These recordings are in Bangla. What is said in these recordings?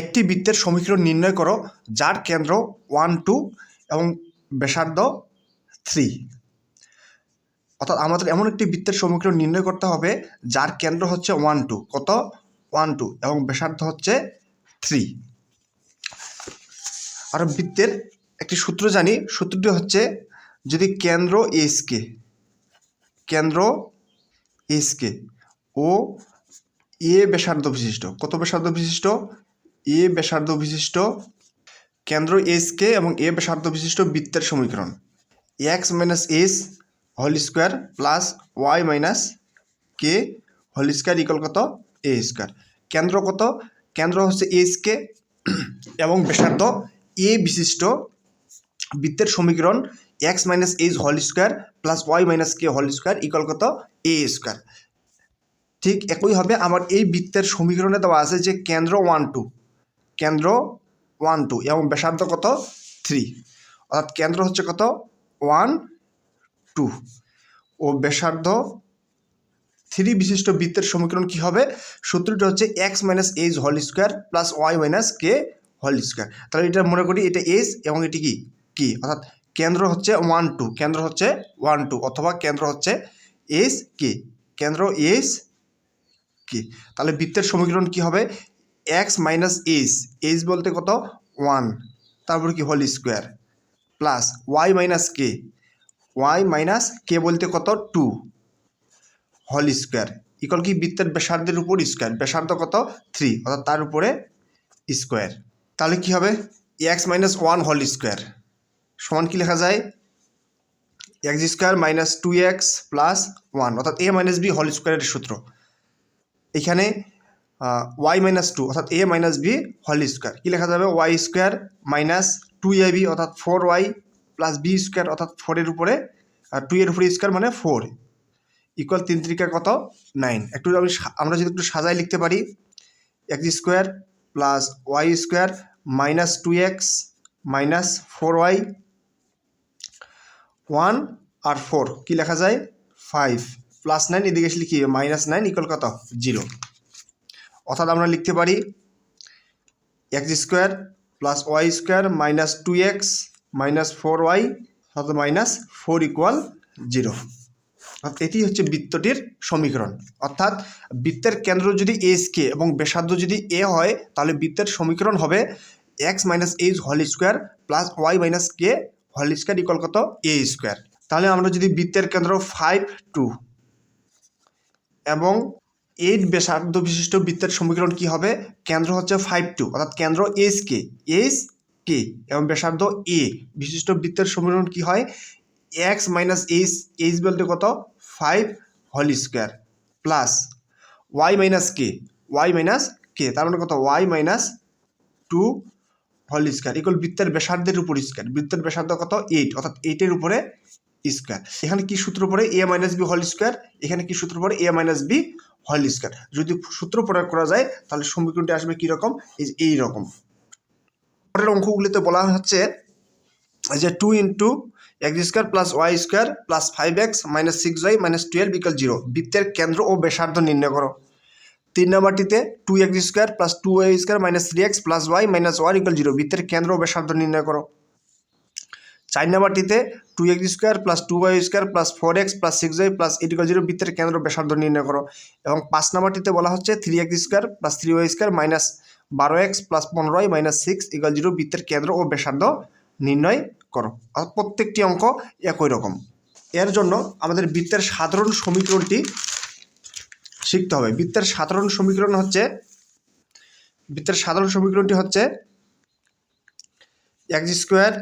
একটি বৃত্তের সমীকরণ নির্ণয় করো, যার কেন্দ্র ওয়ান টু এবং ব্যাসার্ধ থ্রি অর্থাৎ আমাদের এমন একটি বৃত্তের সমীকরণ নির্ণয় করতে হবে, যার কেন্দ্র হচ্ছে ওয়ান টু কত? ওয়ান টু এবং ব্যাসার্ধ হচ্ছে থ্রি আর বৃত্তের একটি সূত্র জানি, সূত্রটি হচ্ছে যদি কেন্দ্র এসকে কেন্দ্র এসকে ও এ ব্যাসার্ধ বিশিষ্ট। কত ব্যাসার্ধ বিশিষ্ট? এ ব্যাসার্ধ বিশিষ্ট কেন্দ্র এসকে এবং এ ব্যাসার্ধ বিশিষ্ট বৃত্তের সমীকরণ। X minus s whole square plus y minus k whole square equal কত? এ স্কোয়ার কেন্দ্র কত? কেন্দ্র হচ্ছে এসকে এবং ব্যাসার্ধ এ বিশিষ্ট বৃত্তের সমীকরণ x minus h whole square plus y minus k whole square equal কত? এ স্কোয়ার ঠিক একইভাবে আমার এই বৃত্তের সমীকরণে দেওয়া আছে যে কেন্দ্র ওয়ান টু কেন্দ্র ওয়ান টু এবং ব্যাসার্ধ কত? থ্রি অর্থাৎ কেন্দ্র হচ্ছে কত? ওয়ান টু ও ব্যাসার্ধ থ্রি বিশিষ্ট বৃত্তের সমীকরণ কি হবে? সূত্রটি হচ্ছে x minus h whole square plus y minus k whole square তাহলে এটা মনে করি এটা এস এবং এটি কি? কি অর্থাৎ কেন্দ্র হচ্ছে ওয়ান টু কেন্দ্র হচ্ছে ওয়ান টু অথবা কেন্দ্র হচ্ছে এস কে কেন্দ্র এস কে তাহলে বৃত্তের সমীকরণ কি হবে? এক্স মাইনাস এইচ এইচ বলতে কত? ওয়ান তারপরে কি? Whole square plus y minus k y minus k বলতে কত? টু হোল স্কোয়ার ইকল কি? বৃত্তের ব্যাসার্ধের উপর স্কোয়ার ব্যাসার্ধ কত? থ্রি অর্থাৎ তার উপরে স্কোয়ার তাহলে কি হবে? X minus one whole square সমান কি লেখা যায়? X square minus two x plus one অর্থাৎ এ মাইনাস বি হোল স্কোয়ারের সূত্র। এখানে ওয়াই মাইনাস টু অর্থাৎ a minus b whole square কী লেখা যাবে? Y square minus two a b অর্থাৎ four y plus b square অর্থাৎ ফোরের উপরে টু এর উপরে স্কোয়ার মানে ফোর ইকুয়াল তিন ত্রিকা কত? নাইন একটু আমি আমরা যদি একটু সাজায় লিখতে পারি x square plus y square minus two x minus four y one আর ফোর কী লেখা যায়? ফাইভ প্লাস নাইন এদিকে আসলে কি মাইনাস নাইন ইকুয়াল কত? জিরো অর্থাৎ আমরা লিখতে পারি x square plus y square minus two x minus four y অর্থাৎ মাইনাস ফোর ইকুয়াল জিরো। এটি হচ্ছে বৃত্তটির সমীকরণ। অর্থাৎ বৃত্তের কেন্দ্র যদি এস কে এবং ব্যাসার্ধ যদি এ হয়, তাহলে বৃত্তের সমীকরণ হবে x minus h whole square plus y minus k whole square equal কত? A square. তাহলে আমরা যদি বৃত্তের কেন্দ্র ফাইভ টু এবং এইট ব্যাসার্ধ বিশিষ্ট বৃত্তের সমীকরণ কি হবে? কেন্দ্র হচ্ছে ফাইভ টু অর্থাৎ কেন্দ্র এস কে এস কে এবং ব্যাসার্ধ এ বিশিষ্ট বৃত্তের সমীকরণ কি হয়? এক্স মাইনাস এইচ এইচ বলতে কত? Five whole square plus y minus k y minus k তার মানে কত? Y minus two whole square equal বৃত্তের ব্যাসার্ধের উপর স্কোয়ার বৃত্তের ব্যাসার্ধ কত? এইট অর্থাৎ এইটের উপরে স্কোয়ার। এখানে কি সূত্র পড়ে? A minus b whole square এখানে কি সূত্র পড়ে? A minus b whole square যদি সূত্র প্রয়োগ করা যায়, তাহলে সমীকরণটি আসবে কীরকম? এই রকম পরের অঙ্কগুলিতে বলা হচ্ছে যে two into x square plus y square plus five x minus six y minus twelve equal zero বৃত্তের কেন্দ্র ও ব্যাসার্ধ নির্ণয় করো। তিন নম্বরটিতে two x square plus two y square minus three x plus y minus one equal zero বৃত্তের কেন্দ্র ও ব্যাসার্ধ নির্ণয় করো। চার নম্বরটিতে two x square plus two y square plus four x plus six y plus eight zero বৃত্তের কেন্দ্র ব্যাসার্ধ নির্ণয় করো। এবং পাঁচ নম্বরটিতে বলা হচ্ছে three x square plus three y square minus বারো এক্স প্লাস পনেরো y minus six equal zero বৃত্তের কেন্দ্র ও ব্যাসার্ধ নির্ণয় করো। প্রত্যেকটি অঙ্ক একই রকম। এর জন্য আমাদের বৃত্তের সাধারণ সমীকরণটি শিখতে হবে। বৃত্তের সাধারণ সমীকরণ হচ্ছে, বৃত্তের সাধারণ সমীকরণটি হচ্ছে x square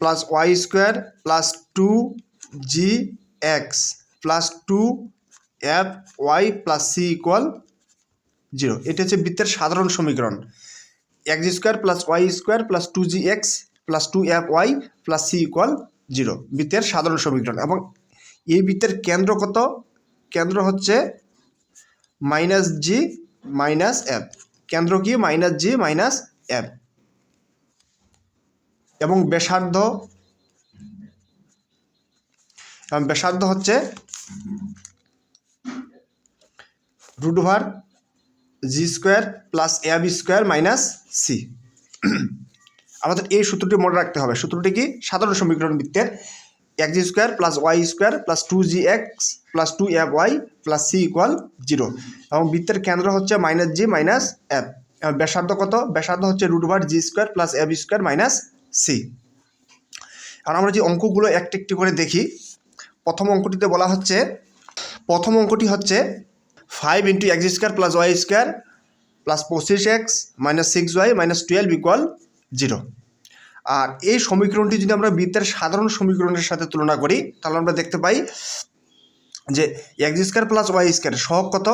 plus y square plus two g x plus two f y plus c equal zero. এটা হচ্ছে বৃত্তের সাধারণ সমীকরণ। X square plus y square plus two g x plus two f y plus c equal zero. বৃত্তের সাধারণ সমীকরণ। এবং এই বৃত্তের কেন্দ্র কত? কেন্দ্র হচ্ছে মাইনাস জি মাইনাস এফ। কেন্দ্র কি? Minus g minus f. এবং ব্যাসার্ধ এবং ব্যাসার্ধ হচ্ছে root over g square plus a b square minus c. আমাদের এই সূত্রটি মনে রাখতে হবে। সূত্রটি কি? সাধারণ সমীকরণ বৃত্তের এক g square plus y square plus two g x plus two f y plus c equal zero. এবং বৃত্তের কেন্দ্র হচ্ছে মাইনাস জি মাইনাস এফ। ব্যাসার্ধ কত? ব্যাসার্ধ হচ্ছে root over g square plus f square minus c. আর আমরা যে অঙ্কগুলো একটি একটি করে দেখি, প্রথম অঙ্কটিতে বলা হচ্ছে, প্রথম অঙ্কটি হচ্ছে five into x square plus y square plus পঁচিশ x minus six y minus twelve equal zero আর এই সমীকরণটি যদি আমরা বৃত্তের সাধারণ সমীকরণের সাথে তুলনা করি, তাহলে আমরা দেখতে পাই যে x square plus y square সহগ কত?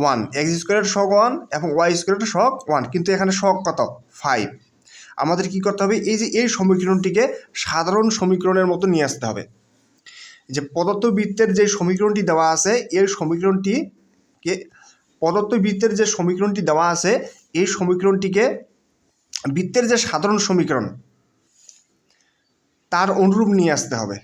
ওয়ান এক্স স্কোয়ারের সহগ ওয়ান এবং ওয়াই স্কোয়ারের সহগ ওয়ান কিন্তু এখানে সহগ কত? ফাইভ আমাদের কি করতে হবে? এই যে এই সমীকরণটিকে সাধারণ সমীকরণের মতো নিয়ে আসতে হবে। যে প্রদত্ত যে সমীকরণটি দেওয়া আছে, এই সমীকরণটিকে প্রদত্ত যে সমীকরণটি দেওয়া আছে, এই সমীকরণটিকে বৃত্তের যে সাধারণ সমীকরণ, তার অনুরূপ নিয়ে আসতে হবে।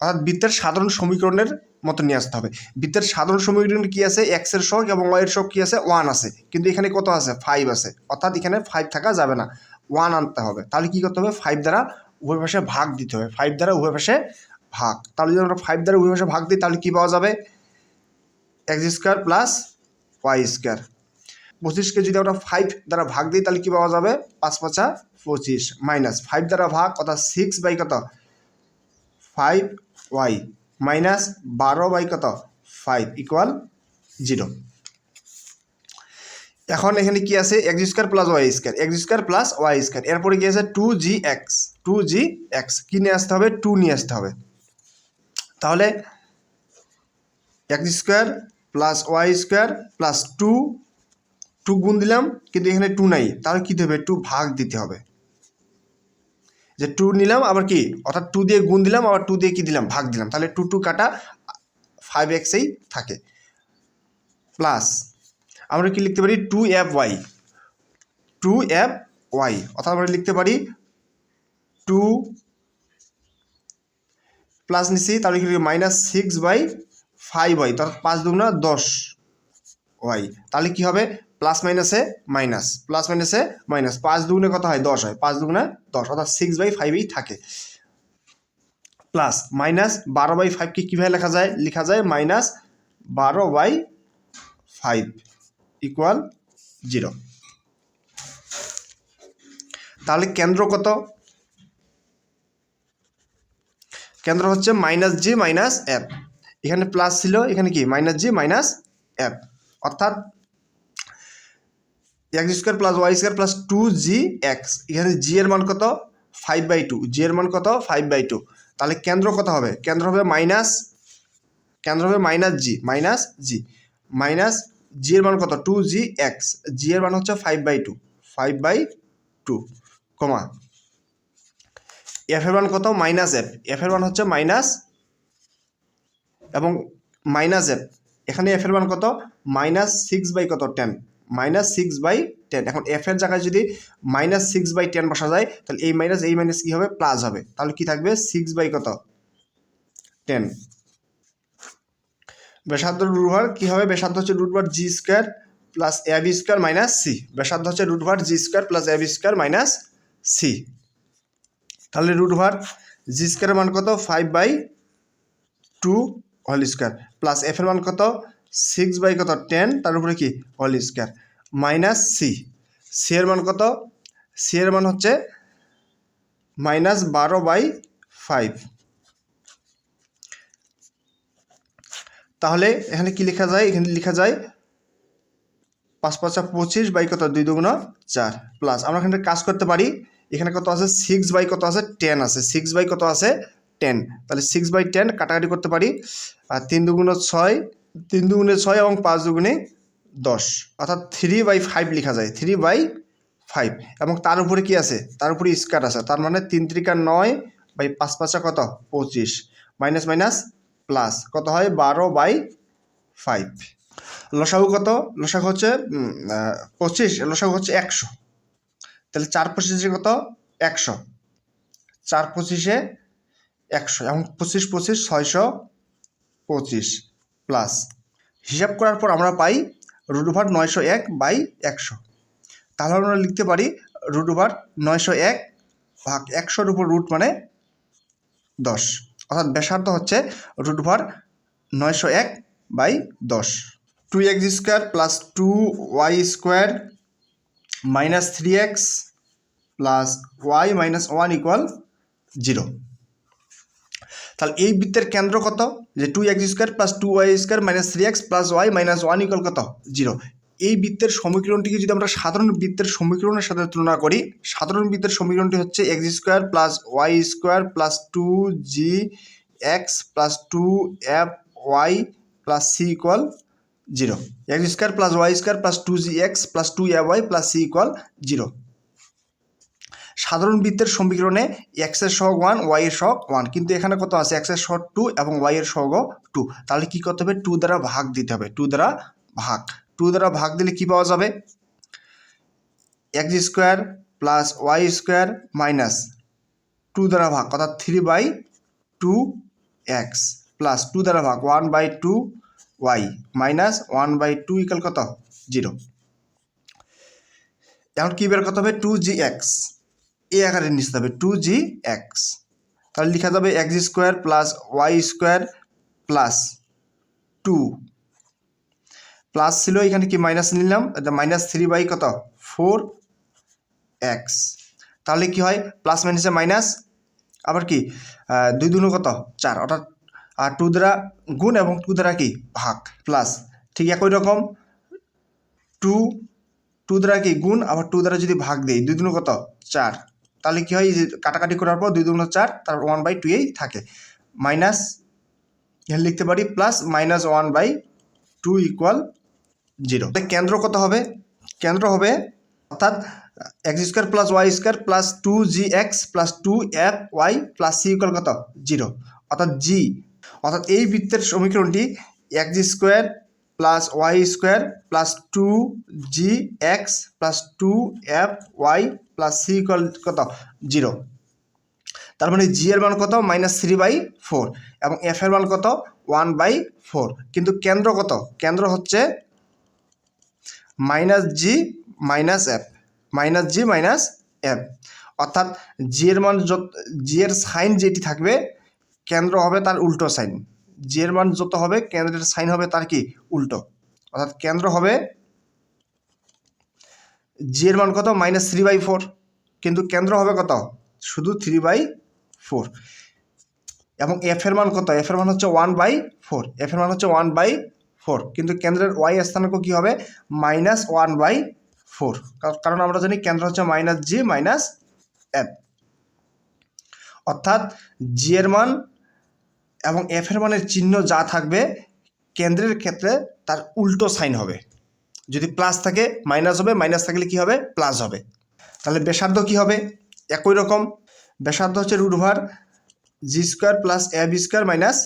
অর্থাৎ বৃত্তের সাধারণ সমীকরণের মতো নিয়ে আসতে হবে। বৃত্তের সাধারণ সমীকরণ কি আছে? এক্সের শখ এবং ওয়াইয়ের শখ কি আছে? ওয়ান আছে। কিন্তু এখানে কত আছে? ফাইভ আছে। অর্থাৎ এখানে ফাইভ থাকা যাবে না। ওয়ান আনতে হবে। তাহলে কি করতে হবে? ফাইভ দ্বারা উভয় পাশে ভাগ দিতে হবে। ফাইভ দ্বারা উভয় পাশে ভাগ। তাহলে যদি আমরা ফাইভ দ্বারা উভয় পাশে ভাগ দিই, তাহলে কী পাওয়া যাবে? X square plus y square পঁচিশকে যদি আমরা ফাইভ দ্বারা ভাগ দিই, তাহলে কী পাওয়া যাবে? পাঁচ পাঁচা পঁচিশ মাইনাস ফাইভ দ্বারা ভাগ কত সিক্স বাই কত? ফাইভ ওয়াই মাইনাস বারো বাই কত? ফাইভ ইকুয়াল জিরো এখন এখানে কি আছে? X square plus y square x square plus y square এরপরে কি আছে? Two g x two g x কী নিয়ে আসতে হবে? টু নিয়ে আসতে হবে। তাহলে x square plus y square plus two two গুণ দিলাম, কিন্তু এখানে টু নাই। তাহলে কী দেবে টু ভাগ দিতে হবে। যে টু নিলাম, আবার কি? অর্থাৎ টু দিয়ে গুণ দিলাম, আবার টু দিয়ে কি দিলাম? ভাগ দিলাম। তাহলে টু টু কাটা ফাইভ এক্সেই থাকে। প্লাস আমরা কি লিখতে পারি? Two f y two f y অর্থাৎ আমরা লিখতে পারি টু প্লাস নিচ্ছি তাহলে কি minus six by five y অর্থাৎ পাঁচ দুগুণা দশ ওয়াই তাহলে কি হবে? প্লাস মাইনাসে মাইনাস প্লাস মাইনাসে মাইনাস পাঁচ দুগুণে কত হয়? দশ হয়। পাঁচ দুগুণে দশ। অর্থাৎ সিক্স বাই ফাইভই থাকে। প্লাস মাইনাস বারো বাই ফাইভকে কীভাবে লেখা যায়? লেখা যায় মাইনাস বারো বাই ফাইভ ইকুয়াল জিরো তাহলে কেন্দ্র কত? কেন্দ্র হচ্ছে মাইনাস জি মাইনাস এফ এখানে প্লাস ছিল, এখানে কি? মাইনাস জি মাইনাস এফ অর্থাৎ x square plus y square plus two g x এখানে জি এর মান কত? ফাইভ বাই টু জি এর মান কত? ফাইভ বাই টু তাহলে কেন্দ্র কত হবে? কেন্দ্র হবে মাইনাস কেন্দ্র হবে minus g minus g minus g এর মান কত? টু জি এক্স জি এর মান হচ্ছে five by two five by two comma f এর মান কত? মাইনাস এফ এফ এর মান হচ্ছে মাইনাস এবং মাইনাস এফ এখানে এফ এর মান কত? মাইনাস সিক্স বাই কত? Ten minus six by ten এখন এফ এর জায়গায় যদি মাইনাস সিক্স বাই টেন বসা যায়, তাহলে এই মাইনাস এই মাইনাস কী হবে? প্লাস হবে। তাহলে কি থাকবে? সিক্স বাই কত? টেন ব্যাসার্ধ রুটভার কী হবে? ব্যাসার্ধ হচ্ছে root over g square plus a square minus c. ব্যাসার্ধ হচ্ছে root over g square plus a square minus c. তাহলে রুটভার জি স্কোয়ারের মান কত? Five by two whole square plus f এর মান কত? সিক্স বাই কত? টেন তার উপরে কি? Whole square minus c. C এর মান কত? সি এর মান হচ্ছে মাইনাস বারো বাই ফাইভ তাহলে এখানে কি লেখা যায়? এখানে লেখা যায় পাঁচ পাঁচা পঁচিশ বাই কত? দুই দুগুণ চার প্লাস আমরা এখানে কাজ করতে পারি। এখানে কত আছে? সিক্স বাই কত আছে? টেন আছে। সিক্স বাই কত আছে? টেন তাহলে সিক্স বাই টেন কাটাকাটি করতে পারি। আর তিন দুগুণ ছয়, তিন দুগুণে ছয় এবং পাঁচ দুগুণে দশ। অর্থাৎ থ্রি বাই ফাইভ লেখা যায়। থ্রি বাই ফাইভ এবং তার উপরে কি আছে? তার উপরে স্কার আছে। তার মানে তিন ত্রিকা নয় বাই পাঁচ পাঁচা কত? পঁচিশ। মাইনাস মাইনাস প্লাস কত হয়? বারো বাই ফাইভ লসাগু কত? লসাগু হচ্ছে পঁচিশ লসাগু হচ্ছে একশো। তাহলে চার পঁচিশে কত? একশো। চার পঁচিশে একশো। এবং পঁচিশ পঁচিশ, ছয়শো পঁচিশ প্লাস। হিসাব করার পর আমরা পাই রুট ওভার নয়শো এক বাই একশো। তাহলে আমরা লিখতে পারি রুট ওভার নয়শো এক ভাগ একশোর উপর রুট মানে দশ। অর্থাৎ ব্যাসার্ধ হচ্ছে রুট ওভার নয়শো এক বাই দশ। Two x square plus two y square minus three x plus y minus one equal zero তাহলে এই বৃত্তের কেন্দ্র কত? যে two x square plus two y square minus three x plus y minus one equal কত? জিরো এই বৃত্তের সমীকরণটিকে যদি আমরা সাধারণ বৃত্তের সমীকরণের সাথে তুলনা করি, সাধারণ বৃত্তের সমীকরণটি হচ্ছে x square plus y square plus two g x plus two f y plus c equal zero x square plus y square plus two g x plus two f y plus c equal zero সাধারণ বৃত্তের সমীকরণে এক্সের সহগ ওয়ান ওয়াই এর সহগ ওয়ান কিন্তু এখানে কত আছে? এক্সের সহগ টু এবং ওয়াই এর সহগ টু তাহলে কি করতে হবে? টু দ্বারা ভাগ দিতে হবে। টু দ্বারা ভাগ। টু দ্বারা ভাগ দিলে কি পাওয়া যাবে? X square plus y square minus two দ্বারা ভাগ, অর্থাৎ three by two x plus two দ্বারা ভাগ one by two y minus one by two equal কত? জিরো এখন কী বের করতে হবে? টু জি এক্স এ আকারে নিতে হবে টু জি এক্স তাহলে লেখা যাবে x square plus y square plus two plus ছিল এখানে কি মাইনাস নিলাম? মাইনাস থ্রি বাই কত? ফোর এক্স তাহলে কি হয়? প্লাস মাইনাসে মাইনাস আবার কি? দুই দুনো কত? চার। অর্থাৎ, আর টু দ্বারা গুণ এবং টু দ্বারা কি? ভাগ। প্লাস ঠিক একই রকম। টু টু দ্বারা কি? গুণ, আবার টু দ্বারা যদি ভাগ দিই, দুই দুনো কত? চার। তাহলে কি হয়? কাটাকাটি করার পর দুই দুগুণ চার তারপর ওয়ান বাই টু এই থাকে। মাইনাস লিখতে পারি plus minus one by two equal zero. কেন্দ্র কত হবে? কেন্দ্র হবে অর্থাৎ x square plus y square plus two g x plus two f y plus c equal কত? জিরো। অর্থাৎ জি অর্থাৎ এই বৃত্তের সমীকরণটি x square plus y square plus two g x plus two f y plus c equal কত? জিরো। তার মানে জি এর মান কত? মাইনাস থ্রি বাই ফোর এবং এফ এর মান কত? ওয়ান বাই ফোর কিন্তু কেন্দ্র কত? কেন্দ্র হচ্ছে minus g minus f. Minus g minus f. অর্থাৎ জি এর মান যত, জি এর সাইন যেটি থাকবে, কেন্দ্র হবে তার উল্টো সাইন। জি এর মান যত হবে, কেন্দ্রের সাইন হবে তার কি? উল্টো। অর্থাৎ কেন্দ্র হবে, জি এর মান কত? Minus three by four. কিন্তু কেন্দ্র হবে কত? শুধু থ্রি বাই ফোর। এবং এফ এর মান কত? এফ এর মান হচ্ছে ওয়ান বাই ফোর। এফ এর মান হচ্ছে ওয়ান বাই ফোর। কিন্তু কেন্দ্রের ওয়াই স্থানাঙ্ক কী হবে? Minus one by four. কারণ আমরা জানি কেন্দ্র হচ্ছে মাইনাস জি, মাইনাস এফ অর্থাৎ জি এর মান এবং এফ এর মানের চিহ্ন যা থাকবে, কেন্দ্রের ক্ষেত্রে তার উল্টো সাইন হবে। যদি প্লাস থাকে, মাইনাস হবে, মাইনাস থাকলে কি হবে? প্লাস হবে। তাহলে ব্যাসার্ধ কি হবে? একই রকম। ব্যাসার্ধ হচ্ছে root over g square plus a b square minus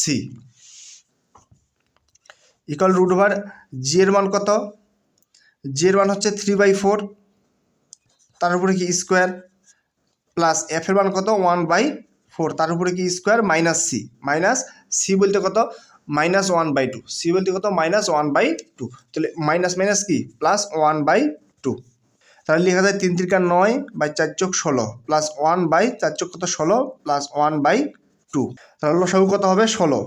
c. Equal root over g এর মান কত? জি এর মান হচ্ছে থ্রি বাই ফোর তার উপরে কি স্কোয়ার প্লাস এফ এর মান কত? ওয়ান বাই ফোর তার উপরে কি square minus c minus c বলতে কত? Minus one by two c বলতে কত? মাইনাস ওয়ান বাই টু তাহলে মাইনাস মাইনাস কি? প্লাস ওয়ান বাই টু তাহলে লেখা যায় তিন তিরিকা নয় বাই চার চোখ ষোলো। প্লাস ওয়ান বাই চার চোখ কত? ষোলো। প্লাস ওয়ান বাই টু তাহলে লসাগু কত হবে? ষোলো।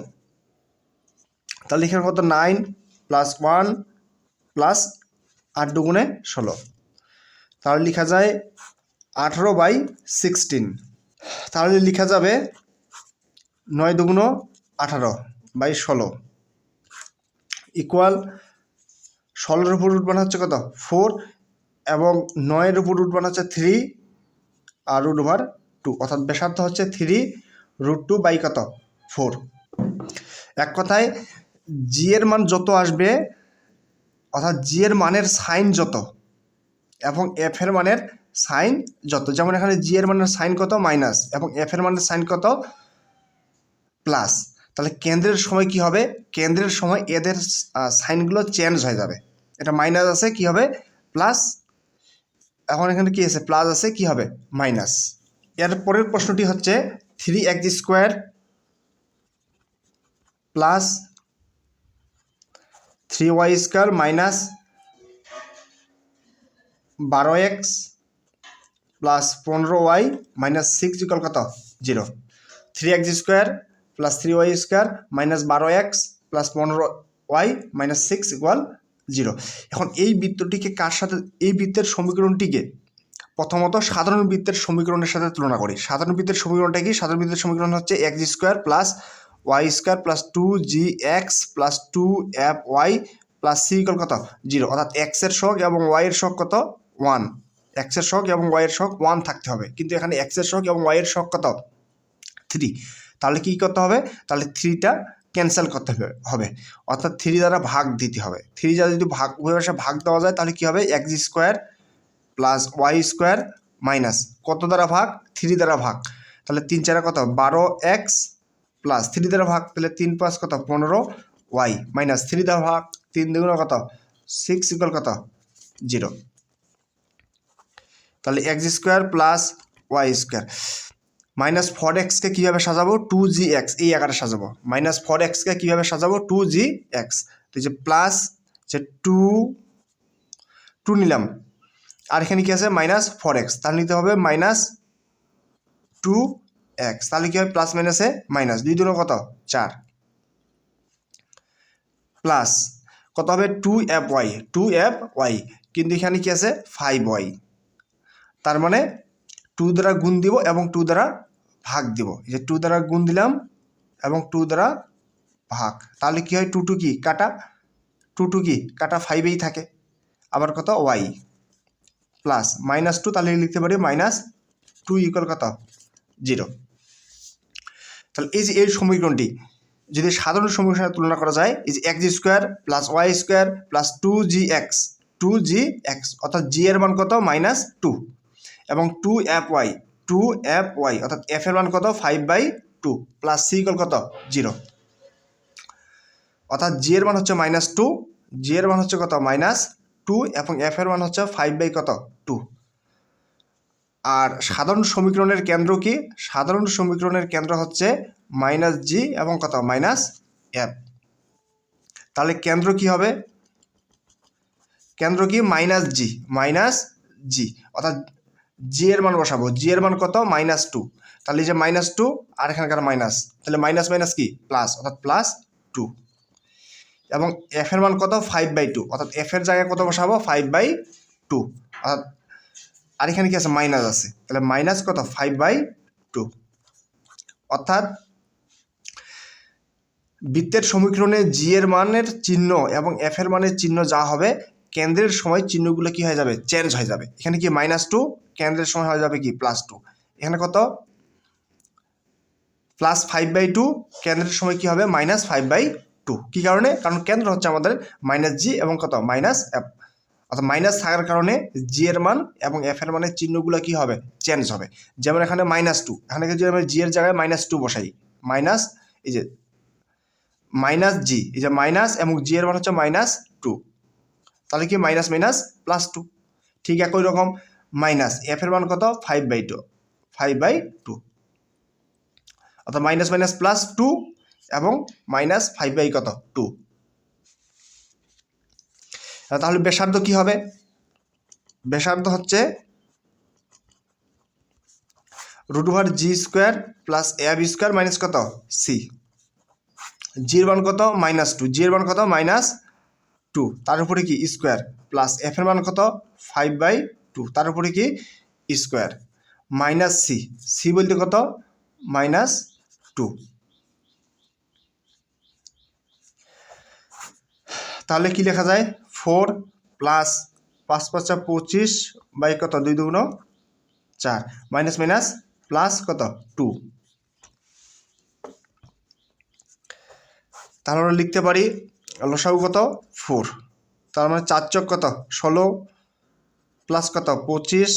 তাহলে এখানে কত নাইন প্লাস ওয়ান প্লাস আট দুগুণে ষোলো। তাহলে লেখা যায় আঠেরো বাই সিক্সটিন তাহলে লেখা যাবে নয় দুগুণ আঠারো বাই ষোলো। ইকুয়াল ষোলোর উপর রুট বানা হচ্ছে কত? ফোর এবং নয়ের উপর রুট বানা হচ্ছে থ্রি আর রুট ওভার টু অর্থাৎ ব্যাসার্ধ হচ্ছে থ্রি রুট টু বাই কত? ফোর এক কথায় জি এর মান যত আসবে, অর্থাৎ জি এর মানের সাইন যত, এবং এফ এর মানের সাইন যত। যেমন এখানে জি এর মানের সাইন কত? মাইনাস। এবং এফ এর মানের সাইন কত? প্লাস। তাহলে কেন্দ্রের সময় কি হবে? কেন্দ্রের সময় এদের সাইনগুলো চেঞ্জ হয়ে যাবে। এটা মাইনাস আছে, কি হবে? প্লাস। এখন এখানে কি আছে? প্লাস আছে, কি হবে? মাইনাস। এর পরের প্রশ্নটি হচ্ছে three x square plus three y square minus বারো এক্স প্লাস পনেরো ওয়াই মাইনাস সিক্স ইকাল কত? Zero. Three x square plus three y square minus বারো এক্স প্লাস পনেরো y minus six equal zero. এখন এই বৃত্তটিকে কার সাথে, এই বৃত্তের সমীকরণটিকে প্রথমত সাধারণ বৃত্তের সমীকরণের সাথে তুলনা করি। সাধারণ বৃত্তের সমীকরণটা কি? সাধারণ বৃত্তের সমীকরণ হচ্ছে x square plus y square plus two g x plus two f y plus c কত? জিরো অর্থাৎ এক্সের শখ এবং ওয়াইয়ের শখ কত? ওয়ান এক্সের শখ এবং ওয়াইয়ের শখ ওয়ান থাকতে হবে। কিন্তু এখানে এক্সের শখ এবং ওয়াইয়ের শখ কত? থ্রি তাহলে কী করতে হবে? তাহলে থ্রিটা ক্যান্সেল করতে হবে অর্থাৎ থ্রি দ্বারা ভাগ দিতে হবে। থ্রি দ্বারা যদি ভাগ, উভয় ভাগ দেওয়া যায়, তাহলে কী হবে? X square plus y square minus কত দ্বারা ভাগ? থ্রি দ্বারা ভাগ। তাহলে তিন চারে কত? বারো এক্স প্লাস থ্রি দ্বারা ভাগ তাহলে তিন পাঁচ কত? পনেরো। ওয়াই মাইনাস থ্রি দ্বারা ভাগ তিন দুগুণ কত? সিক্স ইকুয়াল কত? জিরো। তাহলে x square plus y square. Minus four এক্সকে কীভাবে সাজাবো? টু জি এক্স, এই আকারে সাজাবো। মাইনাস ফোর এক্সকে কীভাবে সাজাবো? Two g x. যে প্লাস যে টু টু নিলাম। আর এখানে কি আছে? Minus four x. তাহলে নিতে হবে মাইনাস টু এক্স তাহলে কি হবে প্লাস মাইনাসে মাইনাস দুই দুটো কত? চার। প্লাস কত হবে? Two f y two f y কিন্তু এখানে কি আছে? ফাইভ ওয়াই তার মানে টু দ্বারা গুণ দিব এবং টু দ্বারা ভাগ দিব। যে টু দ্বারা গুণ দিলাম এবং টু দ্বারা ভাগ। তাহলে কি হয়? টু টু কি? কাটা। টু টু কি? কাটা ফাইভেই থাকে। আবার কত? ওয়াই প্লাস মাইনাস টু তাহলে লিখতে পারি মাইনাস টু ইকুয়াল কত? জিরো তাহলে এই যে এই সমীকরণটি, যদি সাধারণ সমীকরণের সাথে তুলনা করা যায়, এই যে x square plus y square plus two g x two g x অর্থাৎ জি এর মান কত? মাইনাস টু এবং two f y two f y অর্থাৎ এফ এর মান কত? Five by two plus c equal কত? জিরো অর্থাৎ জি এর মান হচ্ছে মাইনাস টু জি এর মান হচ্ছে কত? মাইনাস টু এবং এফ এর মান হচ্ছে ফাইভ বাই কত? টু আর সাধারণ সমীকরণের কেন্দ্র কি? সাধারণ সমীকরণের কেন্দ্র হচ্ছে মাইনাস জি এবং কত? মাইনাস এফ তাহলে কেন্দ্র কি হবে? কেন্দ্র কি? মাইনাস জি মাইনাস জি অর্থাৎ জি এর মান বসাবো। জি এর মান কত? মাইনাস টু তাহলে এই যে মাইনাস টু আর এখানকার মাইনাস তাহলে মাইনাস মাইনাস কি? প্লাস অর্থাৎ প্লাস টু এবং এফ এর মান কত? ফাইভ বাই টু অর্থাৎ এফ এর জায়গায় কত বসাবো? ফাইভ বাই টু অর্থাৎ আর এখানে কি আছে? মাইনাস আছে। তাহলে মাইনাস কত? ফাইভ বাই টু অর্থাৎ বৃত্তের সমীকরণে জি এর মানের চিহ্ন এবং এফ এর মানের চিহ্ন যা হবে, কেন্দ্রের সময় চিহ্নগুলো কি হয়ে যাবে? চেঞ্জ হয়ে যাবে। এখানে কি মাইনাস টু কেন্দ্রের সময় হয়ে যাবে কি? প্লাস টু এখানে কত? প্লাস ফাইভ বাই টু কেন্দ্রের সময় কি হবে? মাইনাস ফাইভ বাই টু কী কারণে? কারণ কেন্দ্র হচ্ছে আমাদের মাইনাস জি এবং কত? মাইনাস এফ অর্থাৎ মাইনাস থাকার কারণে জি এর মান এবং এফ এর মানের চিহ্নগুলো কি হবে? চেঞ্জ হবে। যেমন এখানে মাইনাস টু এখানে যদি আমরা জি এর জায়গায় মাইনাস টু বসাই। মাইনাস এই যে মাইনাস জি এই যে মাইনাস এবং জি এর মান হচ্ছে মাইনাস টু তাহলে কি মাইনাস মাইনাস প্লাস টু ঠিক একই রকম। মাইনাস এফ এর মান কত? Five by two five by two অর্থাৎ মাইনাস মাইনাস প্লাস টু এবং মাইনাস ফাইভ বাই কত? টু তাহলে ব্যাসার্ধ কি হবে? ব্যাসার্ধ হচ্ছে root over g square plus a b square minus কত? সি। জির মান কত? Minus two. জির মান কত? Minus two. তার উপরে কি? স্কোয়ার। প্লাস এফ এর মান কত? Five by two. তার উপরে কি? স্কোয়ার। Minus c. সি বলতে কত? Minus two. তাহলে কি লেখা যায়? ফোর প্লাস পাঁচ পাঁচটা পঁচিশ বাই কত? দুই দুগুণ চার। মাইনাস মাইনাস প্লাস কত? টু। তাহলে আমরা লিখতে পারি লসাগু কত? ফোর। তার মানে চার চক কত? ষোলো প্লাস কত? পঁচিশ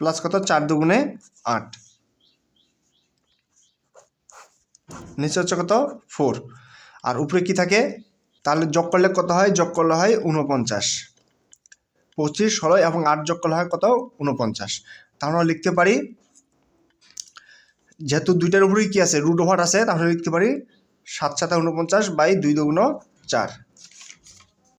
প্লাস কত? চার দুগুণে আট। নিচে হচ্ছে কত? ফোর। আর উপরে কি থাকে? তাহলে যোগ করলে কত হয়? যোগ করলে হয় উনপঞ্চাশ পঁচিশ, ষোলো এবং আট যোগ করলে হয় কত? উনপঞ্চাশ তাহলে লিখতে পারি, যেহেতু দুইটার উপরেই কী আছে? রুট ওভার আছে, তাহলে লিখতে পারি সাত সাতে উনপঞ্চাশ বাই দুই দুগুণ চার।